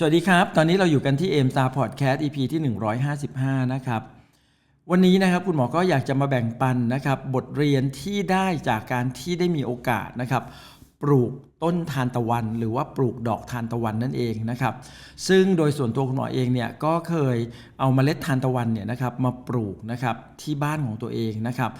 สวัสดีครับ ตอนนี้เราอยู่กันที่เอ็มซาพอดแคสต์ EP ที่ 155 นะครับ วันนี้นะครับคุณหมอก็อยากจะมาแบ่งปันนะครับบทเรียนที่ได้จากการที่ได้มีโอกาสนะครับปลูกต้นทานตะวัน หรือว่าปลูกดอกทานตะวันนั่นเองนะครับ ซึ่งโดยส่วนตัวคุณหมอเองเนี่ยก็เคยเอาเมล็ดทานตะวันเนี่ยนะครับมาปลูกนะครับที่บ้านของตัวเองนะครับ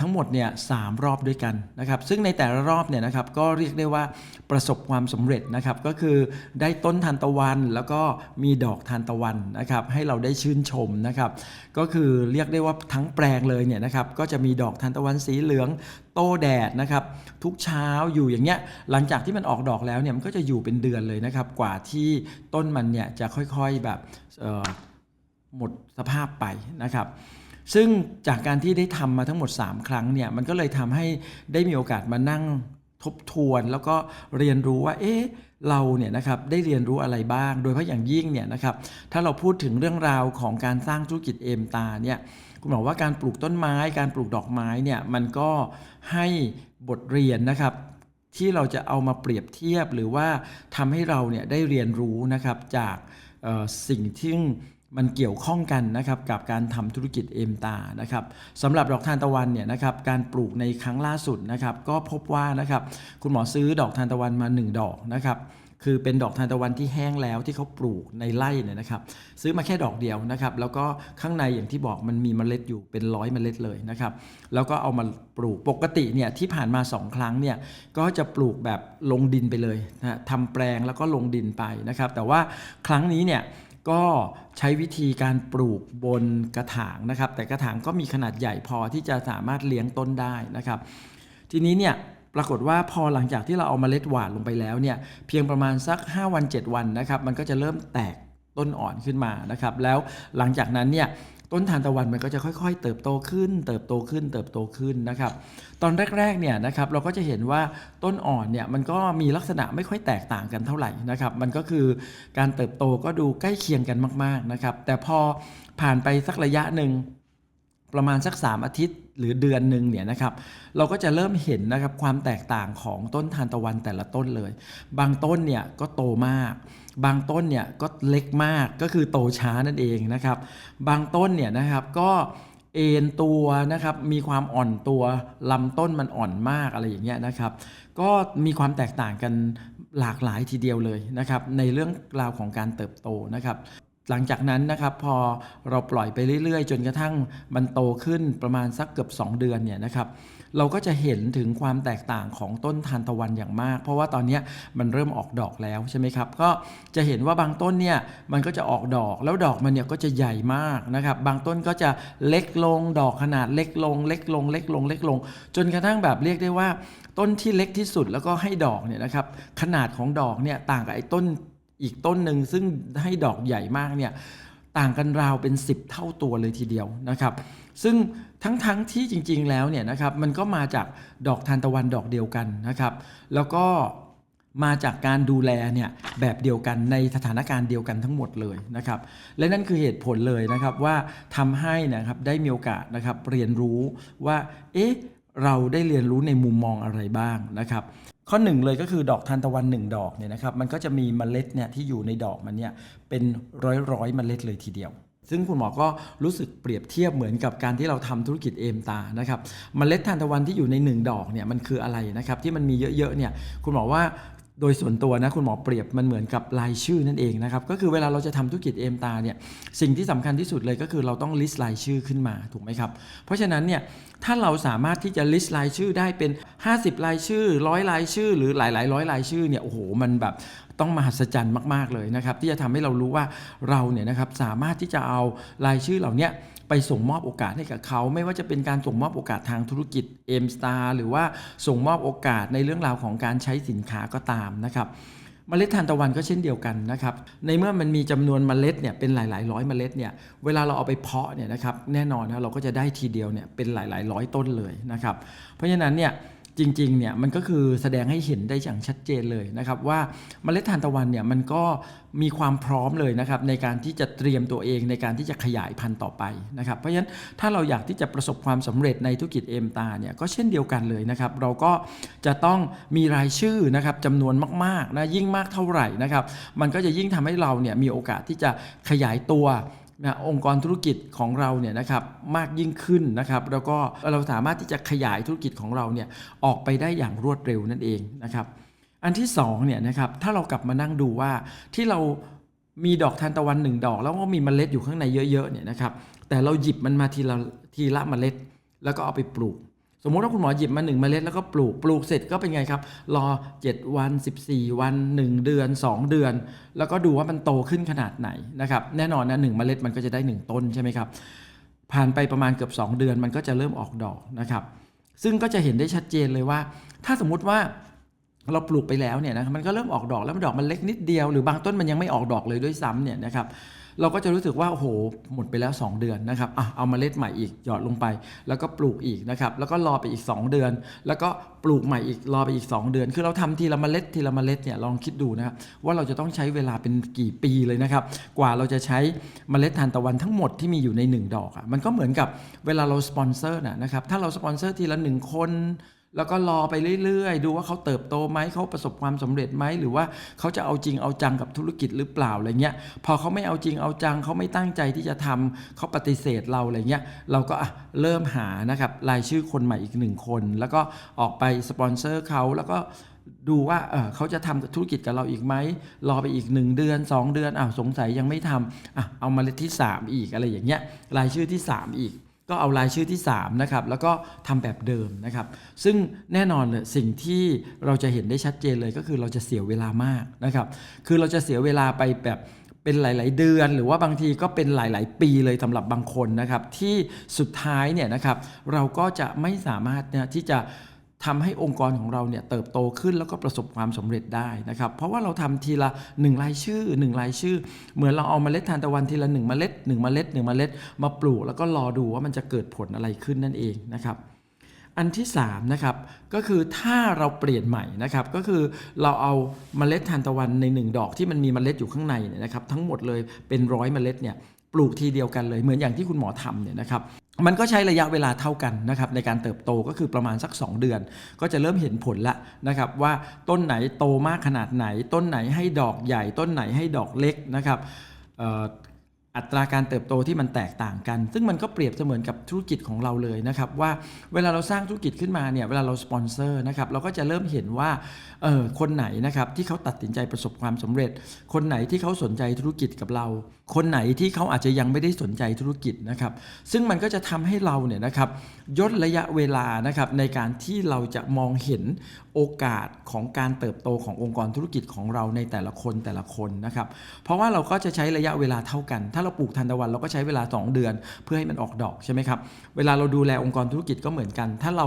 ทั้งหมดเนี่ยสามรอบด้วยกันนะครับ ซึ่งในแต่ละรอบเนี่ยนะครับก็เรียกได้ว่าประสบความสำเร็จนะครับก็คือได้ต้นทานตะวันแล้วก็มีดอกทานตะวันนะครับให้เราได้ชื่นชมนะครับ ก็คือเรียกได้ว่าทั้งแปลงเลยเนี่ยนะครับก็จะมีดอกทานตะวันสีเหลืองโตแดดนะครับทุกเช้าอยู่อย่างเงี้ยหลังจากที่มันออกดอกแล้วเนี่ยมันก็จะอยู่เป็นเดือนเลยนะครับ กว่าที่ต้นมันเนี่ยจะค่อยๆแบบหมดสภาพไปนะครับ ซึ่งจากการที่ได้ทำมาทั้งหมด 3 ครั้งเนี่ยมันก็เลยทำให้ได้มีโอกาสมานั่งทบทวนแล้วก็เรียนรู้ว่าเอ๊ะเราเนี่ยนะครับได้เรียนรู้อะไรบ้าง โดยเฉพาะอย่างยิ่งเนี่ยนะครับถ้าเราพูดถึงเรื่องราวของการสร้างธุรกิจเอมตาเนี่ยคุณบอกว่าการปลูกต้นไม้การปลูกดอกไม้เนี่ยมันก็ให้บทเรียนนะครับที่เราจะเอามาเปรียบเทียบหรือว่าทำให้เราเนี่ยได้เรียนรู้นะครับจากสิ่งที่ มันเกี่ยวข้องกันนะครับกับการทำธุรกิจเอมตานะครับสำหรับดอกทานตะวันเนี่ยนะครับการปลูกในครั้งล่าสุดนะครับก็พบว่านะครับคุณหมอซื้อดอกทานตะวันมา 1 ดอกนะครับคือเป็นดอกทานตะวันที่แห้งแล้วที่เขาปลูกในไร่เนี่ยนะครับ ซื้อมาแค่ดอกเดียวนะครับ แล้วก็ข้างในอย่างที่บอกมันมีเมล็ดอยู่เป็นร้อยเมล็ดเลยนะครับ แล้วก็เอามาปลูกปกติเนี่ยที่ผ่านมา 2 ครั้งเนี่ยก็จะปลูกแบบลงดินไปเลยนะทำแปลงแล้วก็ลงดินไปนะครับ แต่ว่าครั้งนี้เนี่ย ก็ใช้วิธีการปลูกบนกระถางนะครับ แต่กระถางก็มีขนาดใหญ่พอที่จะสามารถเลี้ยงต้นได้นะครับ ทีนี้เนี่ยปรากฏว่าพอหลังจากที่เราเอามาเมล็ดหวานลงไปแล้วเนี่ยเพียงประมาณสัก 5 วัน 7 วันนะครับ มันก็จะเริ่มแตกต้นอ่อนขึ้นมานะครับ แล้วหลังจากนั้นเนี่ย ต้นทานตะวันมันก็จะค่อยๆ เติบโตขึ้น เติบโตขึ้น เติบโตขึ้นนะครับ ตอนแรกๆเนี่ยนะครับเราก็จะเห็นว่าต้นอ่อนเนี่ยมันก็มีลักษณะไม่ค่อยแตกต่างกันเท่าไหร่นะครับ มันก็คือการเติบโตก็ดูใกล้เคียงกันมากๆนะครับ แต่พอผ่านไปสักระยะหนึ่ง ประมาณสัก 3 อาทิตย์หรือเดือนหนึ่งเนี่ยนะครับเราก็จะเริ่มเห็นนะครับความแตกต่างของต้นทานตะวันแต่ละต้นเลย บางต้นเนี่ยก็โตมาก บางต้นเนี่ยก็เล็กมากก็คือโตช้านั่นเองนะครับบางต้นเนี่ยนะครับก็เอ็นตัวนะครับมีความอ่อนตัวลำต้นมันอ่อนมากอะไรอย่างเงี้ยนะครับ ก็มีความแตกต่างกันหลากหลายทีเดียวเลยนะครับในเรื่องราวของการเติบโตนะครับ หลังจากนั้นนะครับพอเราปล่อยไปเรื่อยๆ จนกระทั่งมันโตขึ้นประมาณสักเกือบ 2 เดือนเนี่ยนะครับเราก็จะเห็นถึงความแตกต่างของต้นทานตะวันอย่างมาก เพราะว่าตอนนี้มันเริ่มออกดอกแล้วใช่ไหมครับก็จะเห็นว่าบางต้นเนี่ยมันก็จะออกดอกแล้วดอกมันเนี่ยก็จะใหญ่มากนะครับบางต้นก็จะเล็กลงดอกขนาดเล็กลง เล็กลง เล็กลงเล็กลง จนกระทั่งแบบเรียกได้ว่า ต้นที่เล็กที่สุดแล้วก็ให้ดอกเนี่ยนะครับขนาดของดอกเนี่ยต่างกับไอ้ต้น อีกต้นหนึ่งซึ่งให้ดอกใหญ่มากเนี่ยต่างกันราวเป็น 10 เท่าตัวเลยทีเดียวนะครับ ซึ่งทั้งๆทที่จริงๆแล้วเนี่ยนะครับมันก็มาจากดอกทานตะวันดอกเดียวกันนะครับ แล้วก็มาจากการดูแลเนี่ยแบบเดียวกันในสถานการณ์เดียวกันทั้งหมดเลยนะครับ และนั่นคือเหตุผลเลยนะครับว่าทำให้นะครับได้มีโอกาสนะครับเรียนรู้ว่าเอ๊ะเราได้เรียนรู้ในมุมมองอะไรบ้างนะครับ ข้อหนึ่งเลยก็คือดอกทานตะวันหนึ่งดอกเนี่ยนะครับมันก็จะมีเมล็ดเนี่ยที่อยู่ในดอกมันเนี่ยเป็นร้อยร้อยๆเมล็ดเลยทีเดียว ซึ่งคุณหมอก็รู้สึกเปรียบเทียบเหมือนกับการที่เราทำธุรกิจเอมตานะครับเมล็ดทานตะวันที่อยู่ในหนึ่งดอกเนี่ยมันคืออะไรนะครับที่มันมีเยอะๆเนี่ยคุณหมอว่า โดยส่วนตัวนะคุณหมอเปรียบมันเหมือนกับรายชื่อนั่นเองนะครับก็คือเวลาเราจะทำธุรกิจเอมตาเนี่ยสิ่งที่สำคัญที่สุดเลยก็คือเราต้องลิสต์รายชื่อขึ้นมาถูกไหมครับ เพราะฉะนั้นเนี่ยถ้าเราสามารถที่จะลิสต์รายชื่อได้เป็น 50 รายชื่อร้อยรายชื่อ หรือหลายๆร้อยรายชื่อเนี่ยโอ้โหมันแบบ ต้องมหัศจรรย์มากๆเลยนะครับที่จะทำให้เรารู้ว่าเราเนี่ยนะครับสามารถที่จะเอารายชื่อเหล่านี้ไปส่งมอบโอกาสให้กับเขา ไม่ว่าจะเป็นการส่งมอบโอกาสทางธุรกิจ M Star หรือว่าส่งมอบโอกาสในเรื่องราวของการใช้สินค้าก็ตามนะครับเมล็ดทานตะวันก็เช่นเดียวกันนะครับ ในเมื่อมันมีจำนวนเมล็ดเนี่ยเป็นหลาย ๆ ร้อยเมล็ดเนี่ย เวลาเราเอาไปเพาะเนี่ยนะครับ แน่นอนนะเราก็จะได้ทีเดียวเนี่ยเป็นหลาย ๆ ร้อยต้นเลยนะครับ เพราะฉะนั้นเนี่ย จริงๆเนี่ยมันก็คือแสดงให้เห็นได้อย่างชัดเจนเลยนะครับว่าเมล็ดทานตะวันเนี่ยมันก็มีความพร้อมเลยนะครับในการที่จะเตรียมตัวเองในการที่จะขยายพันธุ์ต่อไปนะครับเพราะฉะนั้นถ้าเราอยากที่จะประสบความสำเร็จในธุรกิจเอมตาเนี่ยก็เช่นเดียวกันเลยนะครับเราก็จะต้องมีรายชื่อนะครับจำนวนมากๆนะยิ่งมากเท่าไหร่นะครับมันก็จะยิ่งทำให้เราเนี่ยมีโอกาสที่จะขยายตัว นะองค์กรธุรกิจของเราเนี่ยนะครับมากยิ่งขึ้นนะครับแล้วก็เราสามารถที่จะขยายธุรกิจของเราเนี่ยออกไปได้อย่างรวดเร็วนั่นเองนะครับอันที่สองเนี่ยนะครับถ้าเรากลับมานั่งดูว่าที่เรามีดอกทานตะวันหนึ่งดอก แล้วก็มีเมล็ดอยู่ข้างในเยอะๆเนี่ยนะครับแต่เราหยิบมันมาทีละทีละเมล็ด แล้วก็เอาไปปลูก มมุติว่าคุณหมอหยิบมาหนึ่งเมล็ดแล้วก็ปลูกปลูกเสร็จก็เป็นไงครับ รอ 7 วัน 14 วัน 1 เดือน 2 เดือน แล้วก็ดูว่ามันโตขึ้นขนาดไหนนะครับแน่นอนนะหนึ่งเมล็ดมันก็จะได้ 1 ต้นใช่ไหมครับ ผ่านไปประมาณเกือบ 2 เดือนมันก็จะเริ่มออกดอกนะครับ ซึ่งก็จะเห็นได้ชัดเจนเลยว่า ถ้าสมมุติว่าเราปลูกไปแล้วเนี่ยนะมันก็เริ่มออกดอกแล้วมันดอกมันเล็กนิดเดียว หรือบางต้นมันยังไม่ออกดอกเลยด้วยซ้ำเนี่ยนะครับ เราก็จะรู้สึกว่าโอ้โหหมดไปแล้ว 2 เดือนนะครับอะเอามาเล็ดใหม่อีกหยอดลงไป แล้วก็ปลูกอีกนะครับแล้วก็รอไปอีก 2 เดือน แล้วก็ปลูกใหม่อีกรอไปอีก 2 เดือน คือเราทำทีละเมล็ดทีละเมล็ดเนี่ยลองคิดดูนะครับว่าเราจะต้องใช้เวลาเป็นกี่ปีเลยนะครับ กว่าเราจะใช้เมล็ดทานตะวันทั้งหมดที่มีอยู่ใน 1 ดอกอะมันก็เหมือนกับเวลาเราสปอนเซอร์นะนะครับถ้าเราสปอนเซอร์ทีละหนึ่งคน แล้วก็รอไปเรื่อยๆ ดูว่าเขาเติบโตไหมเขาประสบความสำเร็จไหมหรือว่าเขาจะเอาจริงเอาจังกับธุรกิจหรือเปล่าอะไรเงี้ยพอเขาไม่เอาจริงเอาจังเขาไม่ตั้งใจที่จะทำเขาปฏิเสธเราอะไรเงี้ยเราก็อะเริ่มหานะครับรายชื่อคนใหม่อีกหนึ่งคน แล้วก็ออกไปสปอนเซอร์เขาแล้วก็ดูว่าเออเขาจะทำธุรกิจกับเราอีกไหมรอไปอีก 1 เดือน 2 เดือนอ้าวสงสัยยังไม่ทำอะเอามาเลที่ 3 อีกอะไรอย่างเงี้ยรายชื่อที่ 3 อีก ก็เอารายชื่อที่3นะครับแล้วก็ทำแบบเดิมนะครับ ซึ่งแน่นอนเลยสิ่งที่เราจะเห็นได้ชัดเจนเลยก็คือเราจะเสียเวลามากนะครับ คือเราจะเสียเวลาไปแบบเป็นหลาย ๆ เดือนหรือว่าบางทีก็เป็นหลาย ๆ ปีเลยสำหรับบางคนนะครับ ที่สุดท้ายเนี่ยนะครับเราก็จะไม่สามารถเนี่ยที่จะ ทำให้องค์กรของเราเนี่ยเติบโตขึ้นแล้วก็ประสบความสำเร็จได้นะครับ เพราะว่าเราทำทีละ 1 รายชื่อ 1 รายชื่อ เหมือนเราเอาเมล็ดทานตะวันทีละ1เมล็ด1เมล็ด1เมล็ด มาปลูกแล้วก็รอดูว่ามันจะเกิดผลอะไรขึ้นนั่นเองนะครับอันที่3นะครับก็คือถ้าเราเปลี่ยนใหม่นะครับก็คือเราเอาเมล็ดทานตะวันใน 1 ดอกที่มันมีเมล็ดอยู่ข้างในเนี่ยนะครับทั้งหมดเลยเป็นร้อยเมล็ดเนี่ยปลูกทีเดียวกันเลยเหมือนอย่างที่คุณหมอทำเนี่ยนะครับ มันก็ใช้ระยะเวลาเท่ากันนะครับในการเติบโตก็คือประมาณสัก 2 เดือน ก็จะเริ่มเห็นผลละนะครับว่าต้นไหนโตมากขนาดไหน ต้นไหนให้ดอกใหญ่ ต้นไหนให้ดอกเล็กนะครับอัตราการเติบโตที่มันแตกต่างกัน ซึ่งมันก็เปรียบเสมือนกับธุรกิจของเราเลยนะครับว่าเวลาเราสร้างธุรกิจขึ้นมาเนี่ยเวลาเราสปอนเซอร์นะครับเราก็จะเริ่มเห็นว่าเออคนไหนนะครับที่เขาตัดสินใจประสบความสำเร็จ คนไหนที่เขาสนใจธุรกิจกับเรา คนไหนที่เขาอาจจะยังไม่ได้สนใจธุรกิจนะครับ ซึ่งมันก็จะทำให้เราเนี่ยนะครับย่นระยะเวลานะครับในการที่เราจะมองเห็นโอกาสของการเติบโตขององค์กรธุรกิจของเราในแต่ละคนแต่ละคนนะครับ เพราะว่าเราก็จะใช้ระยะเวลาเท่ากัน ถ้าเราปลูกทานตะวันเราก็ใช้เวลา 2 เดือน เพื่อให้มันออกดอกใช่ไหมครับ เวลาเราดูแลองค์กรธุรกิจก็เหมือนกัน ถ้าเรา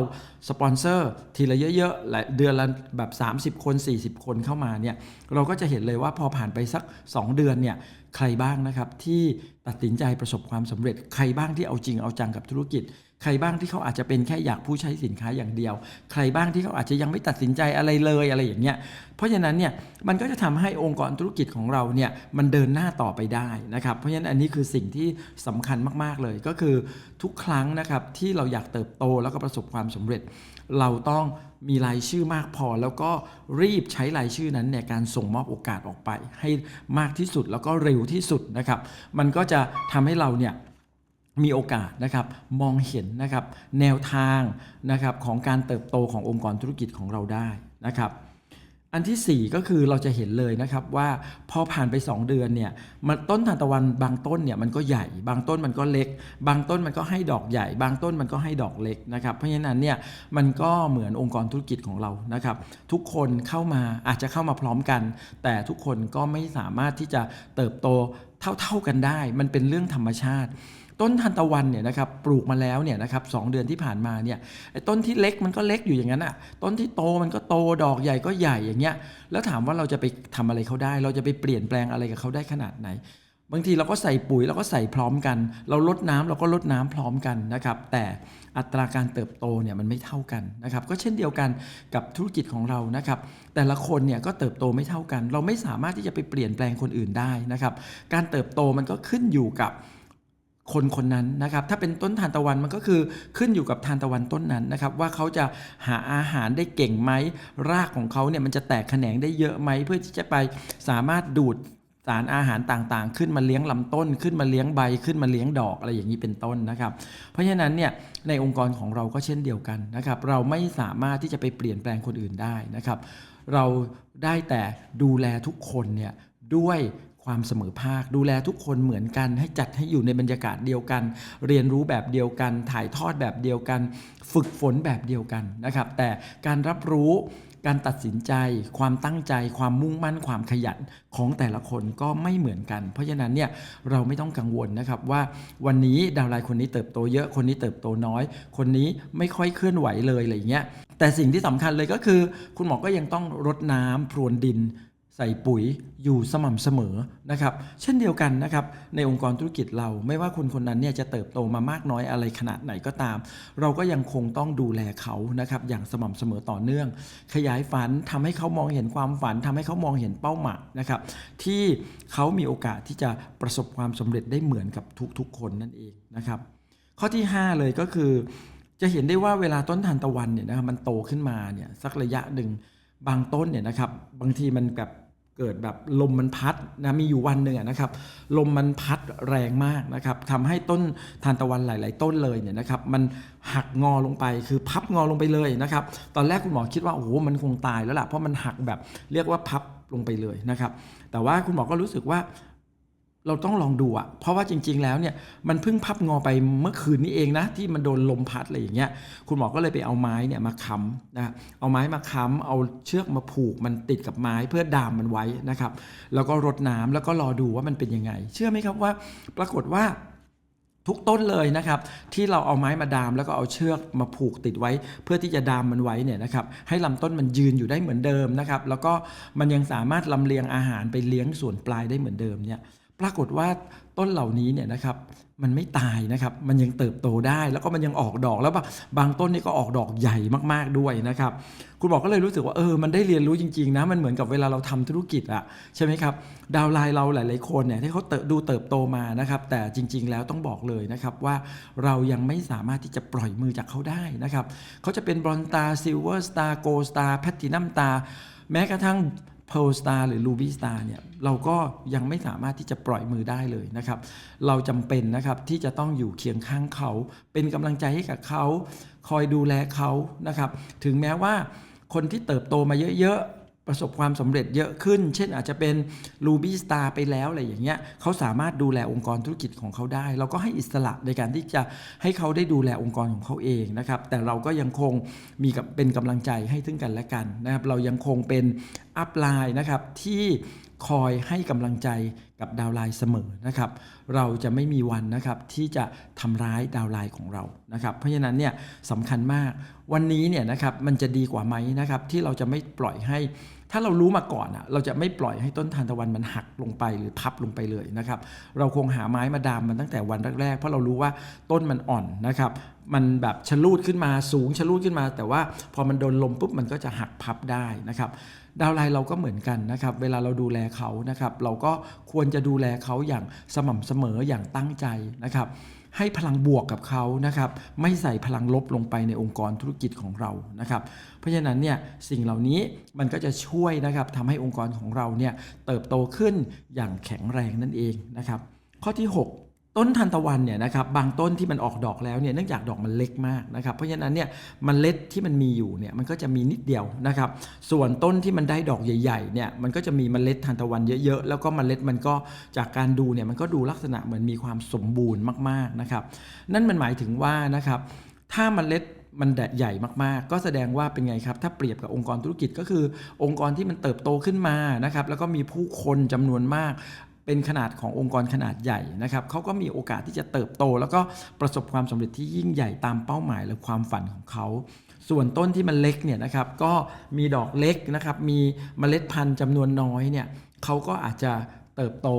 สปอนเซอร์ทีละเยอะๆหลายเดือนละแบบ 30 คน 40 คนเข้ามาเนี่ยเราก็จะเห็นเลยว่าพอผ่านไปสัก 2 เดือนเนี่ยใครบ้างนะครับที่ตัดสินใจประสบความสำเร็จใครบ้างที่เอาจริงเอาจังกับธุรกิจ ใครบ้างที่เขาอาจจะเป็นแค่อยากผู้ใช้สินค้าอย่างเดียว ใครบ้างที่เขาอาจจะยังไม่ตัดสินใจอะไรเลยอะไรอย่างเงี้ยเพราะฉะนั้นเนี่ยมันก็จะทำให้องค์กรธุรกิจของเราเนี่ยมันเดินหน้าต่อไปได้นะครับเพราะฉะนั้นอันนี้คือสิ่งที่สำคัญมากๆเลยก็คือทุกครั้งนะครับที่เราอยากเติบโตแล้วก็ประสบความสำเร็จ เราต้องมีรายชื่อมากพอ แล้วก็รีบใช้รายชื่อนั้นในการส่งมอบโอกาสออกไป ให้มากที่สุดแล้วก็เร็วที่สุดนะครับ มันก็จะทำให้เราเนี่ย มีโอกาสนะครับมองเห็นนะครับแนวทางนะครับของการเติบโตขององค์กรธุรกิจของเราได้นะครับอันที่ 4 ก็คือเราจะเห็นเลยนะครับว่าพอผ่านไป 2 เดือนเนี่ยมันต้นทานตะวันบางต้นเนี่ยมันก็ใหญ่ บางต้นมันก็เล็ก บางต้นมันก็ให้ดอกใหญ่ บางต้นมันก็ให้ดอกเล็กนะครับเพราะฉะนั้นเนี่ยมันก็เหมือนองค์กรธุรกิจของเรานะครับ ทุกคนเข้ามาอาจจะเข้ามาพร้อมกัน แต่ทุกคนก็ไม่สามารถที่จะเติบโตเท่าๆกันได้ มันเป็นเรื่องธรรมชาติ ต้นทานตะวันเนี่ยนะครับปลูกมาแล้วเนี่ยนะครับสองเดือนที่ผ่านมาเนี่ยไอ้ต้นที่เล็กมันก็เล็กอยู่อย่างนั้นอะต้นที่โตมันก็โตดอกใหญ่ก็ใหญ่อย่างเงี้ยแล้วถามว่าเราจะไปทำอะไรเขาได้ เราจะไปเปลี่ยนแปลงอะไรกับเขาได้ขนาดไหน บางทีเราก็ใส่ปุ๋ยเราก็ใส่พร้อมกัน เราลดน้ำเราก็ลดน้ำพร้อมกันนะครับแต่อัตราการเติบโตเนี่ยมันไม่เท่ากันนะครับก็เช่นเดียวกันกับธุรกิจของเรานะครับแต่ละคนเนี่ยก็เติบโตไม่เท่ากัน เราไม่สามารถที่จะไปเปลี่ยนแปลงคนอื่นได้นะครับการเติบโตมันก็ขึ้นอยู่กับ คนคนนั้นนะครับ ถ้าเป็นต้นทานตะวันมันก็คือขึ้นอยู่กับทานตะวันต้นนั้นนะครับ ว่าเขาจะหาอาหารได้เก่งไหมรากของเขาเนี่ยมันจะแตกแขนงได้เยอะไหมเพื่อที่จะไปสามารถดูดสารอาหารต่างๆ ขึ้นมาเลี้ยงลำต้น ขึ้นมาเลี้ยงใบขึ้นมาเลี้ยงดอกอะไรอย่างนี้เป็นต้นนะครับ เพราะฉะนั้นเนี่ยในองค์กรของเราก็เช่นเดียวกันนะครับ เราไม่สามารถที่จะไปเปลี่ยนแปลงคนอื่นได้นะครับ เราได้แต่ดูแลทุกคนเนี่ยด้วย ความเสมอภาค ดูแลทุกคนเหมือนกัน ให้จัดให้อยู่ในบรรยากาศเดียวกัน เรียนรู้แบบเดียวกัน ถ่ายทอดแบบเดียวกัน ฝึกฝนแบบเดียวกันนะครับ แต่การรับรู้การตัดสินใจ ความตั้งใจ ความมุ่งมั่น ความขยันของแต่ละคนก็ไม่เหมือนกัน เพราะฉะนั้นเนี่ยเราไม่ต้องกังวลนะครับว่าวันนี้ดาวไลน์คนนี้เติบโตเยอะ คนนี้เติบโตน้อย คนนี้ไม่ค่อยเคลื่อนไหวเลยอะไรเงี้ย แต่สิ่งที่สำคัญเลยก็คือ คุณหมอก็ยังต้องรดน้ำพรวนดิน ใส่ปุ๋ยอยู่สม่ำเสมอนะครับ เช่นเดียวกันนะครับ ในองค์กรธุรกิจเราไม่ว่าคนคนนั้นเนี่ยจะเติบโตมามากน้อยอะไรขนาดไหนก็ตาม เราก็ยังคงต้องดูแลเขานะครับอย่างสม่ำเสมอต่อเนื่อง ขยายฝันทำให้เขามองเห็นความฝันทำให้เขามองเห็นเป้าหมายนะครับที่เขามีโอกาสที่จะประสบความสำเร็จได้เหมือนกับทุกๆ คนนั่นเองนะครับ ข้อที่ 5 เลยก็คือ จะเห็นได้ว่าเวลาต้นทานตะวันเนี่ยนะครับมันโตขึ้นมาเนี่ยสักระยะหนึ่งบางต้นเนี่ยนะครับบางทีมันแบบ เกิดแบบลมมันพัดนะมีอยู่วันหนึ่งนะครับลมมันพัดแรงมากนะครับทำให้ต้นทานตะวันหลาย ๆ ต้นเลยเนี่ยนะครับมันหักงอลงไปคือพับงอลงไปเลยนะครับตอนแรกคุณหมอคิดว่าโอ้โหมันคงตายแล้วล่ะเพราะมันหักแบบเรียกว่าพับลงไปเลยนะครับแต่ว่าคุณหมอก็รู้สึกว่า เราต้องลองดูอะเพราะว่าจริง ๆ แล้วเนี่ยมันเพิ่งพับงอไปเมื่อคืนนี้เองนะ ที่มันโดนลมพัดอะไรอย่างเงี้ยคุณหมอก็เลยไปเอาไม้เนี่ยมาค้ำนะเอาไม้มาค้ำเอาเชือกมาผูกมันติดกับไม้เพื่อดามมันไว้นะครับ แล้วก็รดน้ำแล้วก็รอดูว่ามันเป็นยังไง เชื่อไหมครับว่า ปรากฏว่าทุกต้นเลยนะครับที่เราเอาไม้มาดามแล้วก็เอาเชือกมาผูกติดไว้ เพื่อที่จะดามมันไว้เนี่ยนะครับให้ลำต้นมันยืนอยู่ได้เหมือนเดิมนะครับแล้วก็มันยังสามารถลำเลียงอาหารไปเลี้ยงส่วนปลายได้เหมือนเดิมเนี่ย ปรากฏว่าต้นเหล่านี้เนี่ยนะครับมันไม่ตายนะครับ มันยังเติบโตได้แล้วก็มันยังออกดอกแล้วบางต้นนี่ก็ออกดอกใหญ่มากๆด้วยนะครับ คุณบอกก็เลยรู้สึกว่าเออมันได้เรียนรู้จริงๆนะมันเหมือนกับเวลาเราทำธุรกิจอะใช่ไหมครับดาวไลน์เราหลายๆคนเนี่ยที่เขาเติบดูเติบโตมานะครับ แต่จริง ๆ แล้วต้องบอกเลยนะครับว่าเรายังไม่สามารถที่จะปล่อยมือจากเขาได้นะครับเขาจะเป็นบรอนตาซิลเวอร์สตาร์โกลสตาร์แพทินัมตาแม้กระทั่ง เพ r l Star หรือ Ruby Star เนี่ยเราก็ยังไม่สามารถที่จะปล่อยมือได้เลยนะครับ เราจำเป็นนะครับที่จะต้องอยู่เคียงข้างเขา เป็นกำลังใจให้กับเขา คอยดูแลเขานะครับ ถึงแม้ว่าคนที่เติบโตมาเยอะ ประสบความสำเร็จเยอะขึ้น เช่นอาจจะเป็นลูบี้สตาร์ไปแล้วอะไรอย่างเงี้ยเขาสามารถดูแลองค์กรธุรกิจของเขาได้ เราก็ให้อิสระในการที่จะให้เขาได้ดูแลองค์กรของเขาเองนะครับแต่เราก็ยังคงมีกับเป็นกำลังใจให้ซึ่งกันและกันนะครับเรายังคงเป็นอัพไลน์นะครับที่คอยให้กำลังใจ กับดาวไลน์เสมอนะครับ เราจะไม่มีวันนะครับที่จะทำร้ายดาวไลน์ของเรานะครับ เพราะฉะนั้นเนี่ยสำคัญมากวันนี้เนี่ยนะครับมันจะดีกว่าไหมนะครับที่เราจะไม่ปล่อยให้ ถ้าเรารู้มาก่อนอะเราจะไม่ปล่อยให้ต้นทานตะวันมันหักลงไปหรือพับลงไปเลยนะครับเราคงหาไม้มาดามมันตั้งแต่วันแรกๆเพราะเรารู้ว่าต้นมันอ่อนนะครับมันแบบชะลูดขึ้นมาสูงชะลูดขึ้นมา แต่ว่าพอมันโดนลมปุ๊บมันก็จะหักพับได้นะครับดาวไลน์เราก็เหมือนกันนะครับ เวลาเราดูแลเขานะครับ เราก็ควรจะดูแลเขาอย่างสม่ำเสมออย่างตั้งใจนะครับ ให้พลังบวกกับเขานะครับ ไม่ใส่พลังลบลงไปในองค์กรธุรกิจของเรานะครับ เพราะฉะนั้นเนี่ยสิ่งเหล่านี้มันก็จะช่วยนะครับทำให้องค์กรของเราเนี่ยเติบโตขึ้นอย่างแข็งแรงนั่นเองนะครับ ข้อที่ 6 ต้นทานตะวันเนี่ยนะครับบางต้นที่มันออกดอกแล้วเนี่ยเนื่องจากดอกมันเล็กมากนะครับเพราะฉะนั้นเนี่ยมันเล็ดที่มันมีอยู่เนี่ยมันก็จะมีนิดเดียวนะครับส่วนต้นที่มันได้ดอกใหญ่ๆเนี่ยมันก็จะมีเมล็ดทานตะวันเยอะๆแล้วก็เมล็ดมันก็จากการดูเนี่ยมันก็ดูลักษณะเหมือนมีความสมบูรณ์มากๆนะครับนั่นมันหมายถึงว่านะครับถ้าเมล็ดมันใหญ่มากๆ ก็แสดงว่าเป็นไงครับ ถ้าเปรียบกับองค์กรธุรกิจก็คือองค์กรที่มันเติบโตขึ้นมานะครับ แล้วก็มีผู้คนจำนวนมาก เป็นขนาดขององค์กรขนาดใหญ่นะครับเขาก็มีโอกาสที่จะเติบโต แล้วก็ประสบความสำเร็จที่ยิ่งใหญ่ตามเป้าหมายและความฝันของเขาส่วนต้นที่มันเล็กเนี่ยนะครับก็มีดอกเล็กนะครับมีเมล็ดพันธุ์จำนวนน้อยเนี่ยเขาก็อาจจะเติบโต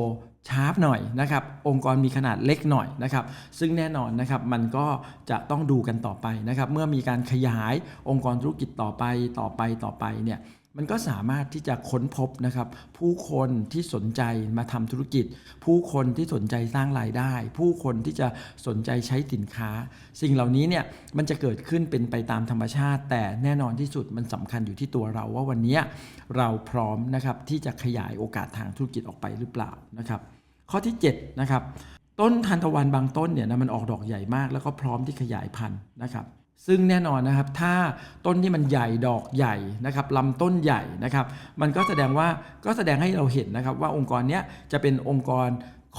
ช้าหน่อยนะครับองค์กรมีขนาดเล็กหน่อยนะครับซึ่งแน่นอนนะครับมันก็จะต้องดูกันต่อไปนะครับเมื่อมีการขยายองค์กรธุรกิจต่อไปต่อไปต่อไปเนี่ยมันก็สามารถที่จะค้นพบนะครับ ผู้คนที่สนใจมาทำธุรกิจ ผู้คนที่สนใจสร้างรายได้ ผู้คนที่จะสนใจใช้สินค้า สิ่งเหล่านี้เนี่ยมันจะเกิดขึ้นเป็นไปตามธรรมชาติ แต่แน่นอนที่สุดมันสำคัญอยู่ที่ตัวเราว่าวันนี้เราพร้อมนะครับที่จะขยายโอกาสทางธุรกิจออกไปหรือเปล่านะครับ ข้อที่7นะครับต้นทานตะวันบางต้นเนี่ยนะมันออกดอกใหญ่มาก แล้วก็พร้อมที่ขยายพันธุ์นะครับ ซึ่งแน่นอนนะครับถ้าต้นที่มันใหญ่ดอกใหญ่นะครับลำต้นใหญ่นะครับ มันก็แสดงว่าก็แสดงให้เราเห็นนะครับ ว่าองค์กรเนี้ยจะเป็นองค์กร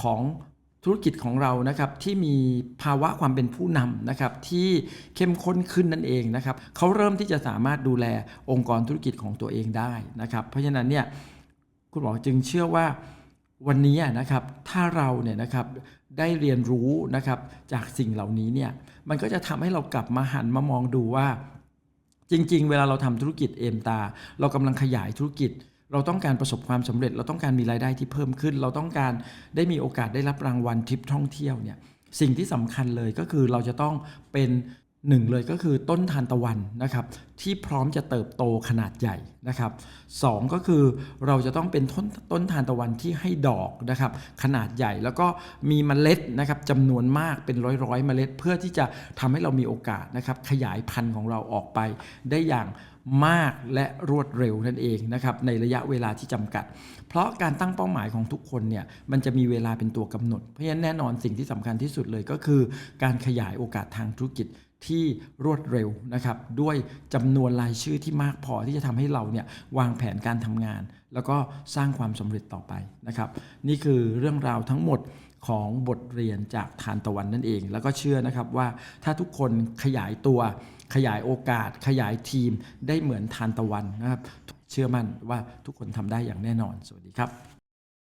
ของธุรกิจของเรานะครับที่มีภาวะความเป็นผู้นำนะครับที่เข้มข้นขึ้นนั่นเองนะครับเขาเริ่มที่จะสามารถดูแลองค์กรธุรกิจของตัวเองได้นะครับ เพราะฉะนั้นเนี่ยคุณหมอจึงเชื่อว่าวันนี้นะครับถ้าเราเนี่ยนะครับได้เรียนรู้นะครับจากสิ่งเหล่านี้เนี่ย มันก็จะทำให้เรากลับมาหันมามองดูว่า จริง ๆ เวลาเราทำธุรกิจเอมตา เรากำลังขยายธุรกิจ เราต้องการประสบความสำเร็จ เราต้องการมีรายได้ที่เพิ่มขึ้น เราต้องการได้มีโอกาสได้รับรางวัลทริปท่องเที่ยวเนี่ยสิ่งที่สำคัญเลยก็คือเราจะต้องเป็น หนึ่งเลยก็คือต้นทานตะวันนะครับที่พร้อมจะเติบโตขนาดใหญ่นะครับสองก็คือเราจะต้องเป็นต้นต้นทานตะวันที่ให้ดอกนะครับขนาดใหญ่แล้วก็มีเมล็ดนะครับจำนวนมากเป็นร้อยร้อยเมล็ด เพื่อที่จะทำให้เรามีโอกาสนะครับขยายพันธุ์ของเราออกไปได้อย่างมากและรวดเร็วนั่นเองนะครับในระยะเวลาที่จำกัด เพราะการตั้งเป้าหมายของทุกคนเนี่ยมันจะมีเวลาเป็นตัวกำหนด เพราะฉะนั้นแน่นอนสิ่งที่สำคัญที่สุดเลยก็คือ การขยายโอกาสทางธุรกิจ ที่รวดเร็วนะครับด้วยจำนวนรายชื่อที่มากพอที่จะทำให้เราเนี่ยวางแผนการทำงาน แล้วก็สร้างความสำเร็จต่อไปนะครับ นี่คือเรื่องราวทั้งหมดของบทเรียนจากทานตะวันนั่นเอง แล้วก็เชื่อนะครับว่าถ้าทุกคนขยายตัว ขยายโอกาส ขยายทีมได้เหมือนทานตะวันนะครับ เชื่อมั่นว่าทุกคนทำได้อย่างแน่นอน สวัสดีครับ